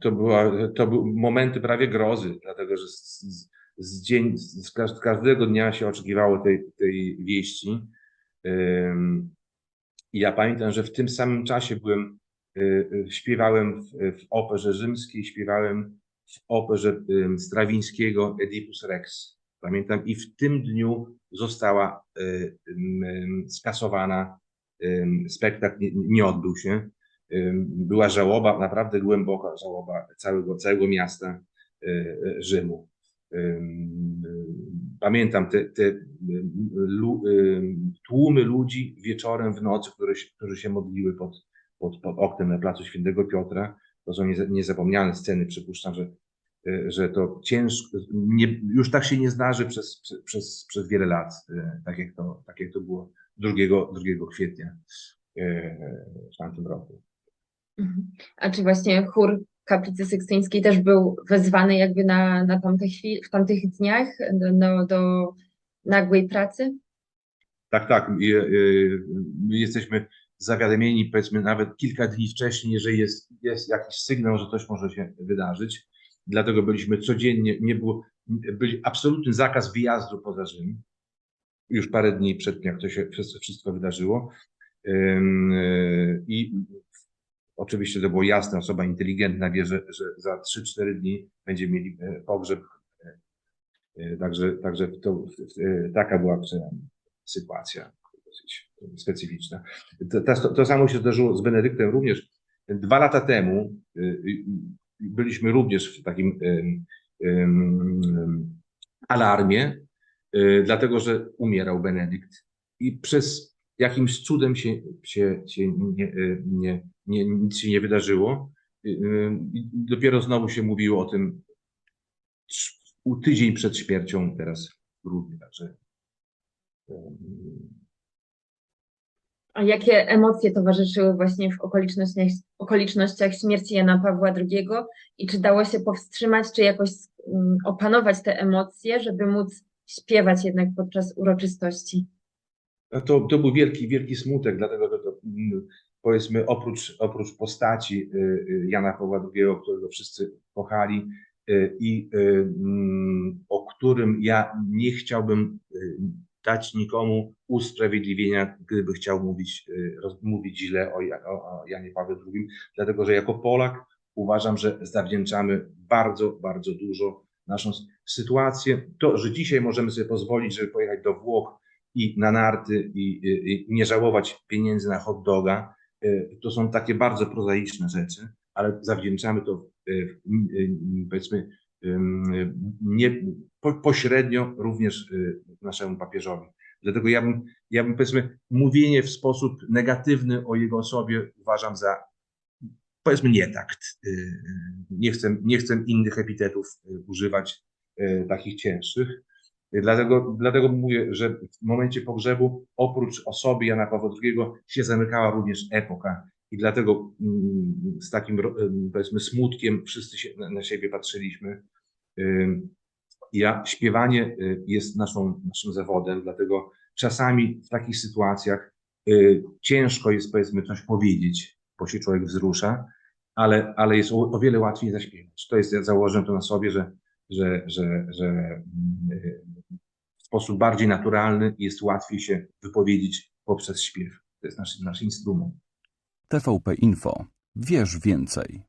To, była, to były momenty prawie grozy, dlatego że z, z, z, dzień, z każ- każdego dnia się oczekiwało tej, tej wieści. I ja pamiętam, że w tym samym czasie byłem, y, y, śpiewałem w, w operze rzymskiej, śpiewałem w operze Strawińskiego Oedipus Rex. Pamiętam i w tym dniu została y, skasowana, spektakl nie odbył się. Była żałoba, naprawdę głęboka żałoba całego, całego miasta y, y, Rzymu. Ym, Pamiętam te, te tłumy ludzi wieczorem w nocy, które się, którzy się modliły pod, pod, pod oknem na placu Świętego Piotra. To są nieza- niezapomniane sceny. Przypuszczam, że, y, że to ciężko, nie, już tak się nie zdarzy przez, przez- przez, wiele lat, tak jak to, tak jak to było 2, 2 kwietnia w tamtym roku. Mhm. A czy właśnie chór kaplicy sykstyńskiej też był wezwany jakby na, na tamte chwili, w tamtych dniach do, do, do nagłej pracy? Tak, tak. y, My jesteśmy zawiadomieni, powiedzmy, nawet kilka dni wcześniej, jeżeli jest, jest jakiś sygnał, że coś może się wydarzyć. Dlatego byliśmy codziennie, nie było, byli absolutny zakaz wyjazdu poza Rzym. Już parę dni przed tym, jak to się wszystko, wydarzyło. Y, I oczywiście to było jasne, osoba inteligentna wie, że, że za 3-4 dni będziemy mieli e, pogrzeb. E, e, Także, także to, taka była przynajmniej sytuacja dosyć specyficzna. To, to, to samo się zdarzyło z Benedyktem również. Dwa lata temu byliśmy również w takim alarmie, dlatego że umierał Benedykt i przez jakimś cudem się, się, się nie, y, nie, nie, nic się nie wydarzyło. Y, i Dopiero znowu się mówiło o tym tydzień przed śmiercią teraz w grudniu. Także A jakie emocje towarzyszyły właśnie w okolicznościach, okolicznościach śmierci Jana Pawła II i czy dało się powstrzymać, czy jakoś mm, opanować te emocje, żeby móc śpiewać jednak podczas uroczystości? No to, to był wielki, wielki smutek, dlatego że to, mm, powiedzmy oprócz, oprócz postaci y, y, Jana Pawła II, którego wszyscy kochali y, i mm, o którym ja nie chciałbym dać nikomu usprawiedliwienia, gdyby chciał mówić, mówić źle o, o, o Janie Pawle II, dlatego że jako Polak uważam, że zawdzięczamy bardzo, bardzo dużo naszą sytuację. To, że dzisiaj możemy sobie pozwolić, żeby pojechać do Włoch i na narty i, i, nie żałować pieniędzy na hot doga. y, To są takie bardzo prozaiczne rzeczy, ale zawdzięczamy to y, y, powiedzmy nie, po, pośrednio również naszemu papieżowi. Dlatego ja bym, ja bym powiedzmy mówienie w sposób negatywny o jego osobie uważam za powiedzmy nietakt. Nie chcę, nie chcę innych epitetów używać takich cięższych. Dlatego, dlatego mówię, że w momencie pogrzebu oprócz osoby Jana Pawła II się zamykała również epoka. I dlatego mm, z takim powiedzmy smutkiem wszyscy się na, siebie patrzyliśmy. Ja, śpiewanie y, jest naszą, naszym zawodem, dlatego czasami w takich sytuacjach y, ciężko jest powiedzmy coś powiedzieć, bo się człowiek wzrusza, ale, ale jest o, wiele łatwiej zaśpiewać. To jest, ja założę to na sobie, że, że, że, że mm, sposób bardziej naturalny jest łatwiej się wypowiedzieć poprzez śpiew. To jest nasz, nasz instrument. TVP Info. Wiesz więcej.